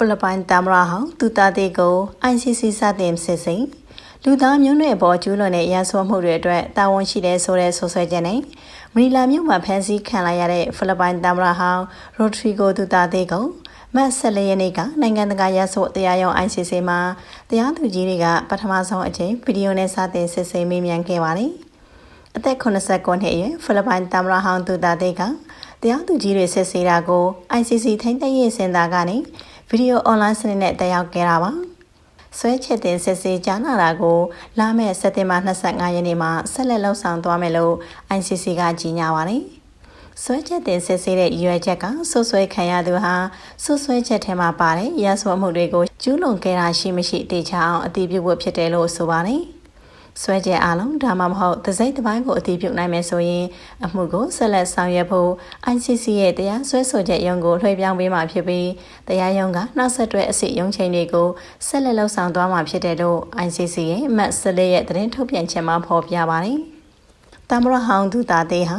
ဖိလစ်ပိုင်တမရဟောင်းသူသားသေးကို ICC စတင်စစ်ဆေးလူသားမျိုးနွယ်ပေါ်ကျူးလွန်တဲ့ရန်စွာမှုတွေအတွက်တာဝန်ရှိတဲ့ဆိုတဲ့ဆိုဆွဲချက်နဲ့မနီလာမြို့မှာဖမ်းဆီးခံလိုက်ရတဲ့ဖိလစ်ပိုင်တမရဟောင်းရိုထရီဂိုသူသားသေးကိုမတ်ဆက်လရက်နေ့ကနိုင်ငံတကာရဆိုတရားရုံး ICC မှာတရားသူကြီးတွေကပထမဆုံးအကြိမ်ဗီဒီယိုနဲ့စတင်စစ်ဆေးမေးမြန်းခဲ့ပါတယ်။အသက်89နှစ်အရွယ်ဖိလစ်ပိုင်တမရဟောင်းသူသားသေးကတရားသူကြီးတွေစစ်ဆေးတာကို ICC ထိန်းသိမ်းရေးစင်တာကနေ ဗီဒီယိုအွန်လိုင်းစနစ်နဲ့တက်ရောက်ခဲ့တာပါဆွဲချက်တင်စစ်ဆေးကြားနာတာကိုလာမယ့်စက်တင်ဘာ25ရက်နေ့မှာဆက်လက်လှုပ်ဆောင်သွားမယ်လို့ ICC ကကြီးညာပါတယ်ဆွဲချက်တင်စစ်ဆေးတဲ့ရွယ်ချက်ကဆွဆွဲခံရသူဟာဆွဆွဲချက်ထဲမှာပါတဲ့ရဆွမှုတွေကိုကျူးလွန်ခဲ့တာရှိမရှိတေချာအောင်အတည်ပြုဖို့ဖြစ်တယ်လို့ဆိုပါတယ်။ ဆွဲကြအလုံးဒါမှမဟုတ်သစိတ်တစ်ပိုင်းကိုအတည်ပြုနိုင်မယ်ဆိုရင်အမှုကိုဆက်လက်ဆောင်ရွက်ဖို့ ICC ရဲ့တရားစွဲဆိုချက်ရုံးကိုလွှဲပြောင်းပေးမှာဖြစ်ပြီးတရားရုံးကနောက်ဆက်တွဲအစီရုံးချိန်တွေကိုဆက်လက်လှုပ်ဆောင်သွားမှာဖြစ်တယ်လို့ ICC ရဲ့မတ်စလေးရဲ့သတင်းထုတ်ပြန်ချက်မှာဖော်ပြပါတယ်။တမရဟောင်းသူသားသေးဟာ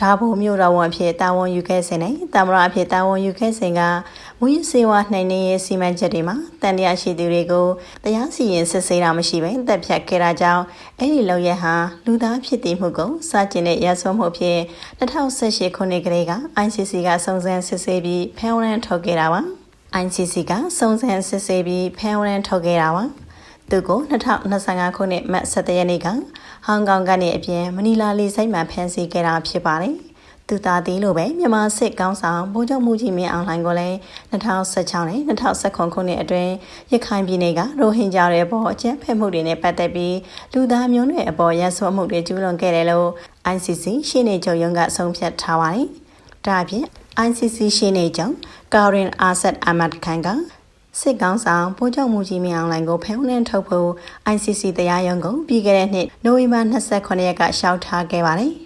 ဒါဘုံမြို့တော်ဝန်အဖြစ်တာဝန်ယူခဲ့စဉ်နဲ့တမရအဖြစ်တာဝန်ယူခဲ့စဉ်က မူရစေဝါနှိမ်နင်းရေးစီမံချက်တွေမှာတန်တရားရှိသူတွေကိုတရားစီရင်စစ်ဆေးတာမရှိဘဲတပ်ဖြတ်ခဲ့တာကြောင့်အဲ့ဒီလောက်ရဟာလူသားဖြစ်တည်မှုကိုစကျင်တဲ့ရဆုံးမှုဖြစ်2018ခုနှစ်ကလေးက ICC ကစုံစမ်းစစ်ဆေးပြီးဖမ်းဝရမ်းထုတ်ခဲ့တာပါ ICC ကစုံစမ်းစစ်ဆေးပြီးဖမ်းဝရမ်းထုတ်ခဲ့တာပါသူကို2025ခုနှစ်မတ်17ရက်နေ့ကဟောင်ကောင်ကနေအပြင်မနီလာလေဆိပ်မှာဖမ်းဆီးခဲ့တာဖြစ်ပါတယ်။ သူသားသေးလို့ပဲမြန်မာစစ်ကောင်းဆောင်ဗိုလ်ချုပ်မှုကြီးမင်းအောင်လှိုင်ကိုလည်း2016နဲ့2019ခုနှစ်အတွင်းရခိုင်ပြည်နယ်ကရိုဟင်ဂျာတွေအပေါ်အကြမ်းဖက်မှုတွေနဲ့ပတ်သက်ပြီးလူသားမျိုးနွယ်အပေါ်ရန်စွာမှုတွေကျူးလွန်ခဲ့တယ်လို့ ICC ရှင်းနေချုပ်ရုံးကဆုံးဖြတ်ထားပါတယ်။ဒါအပြင် ICC ရှင်းနေချုပ်ကာရင်အာဆတ်အမတ်ခန်ကစစ်ကောင်းဆောင်ဗိုလ်ချုပ်မှုကြီးမင်းအောင်လှိုင်ကိုဖမ်းဝရမ်းထုတ်ဖို့ ICC တရားရုံးကပြီးခဲ့တဲ့နှစ်နိုဝင်ဘာ29ရက်ကရှောက်ထားခဲ့ပါတယ်။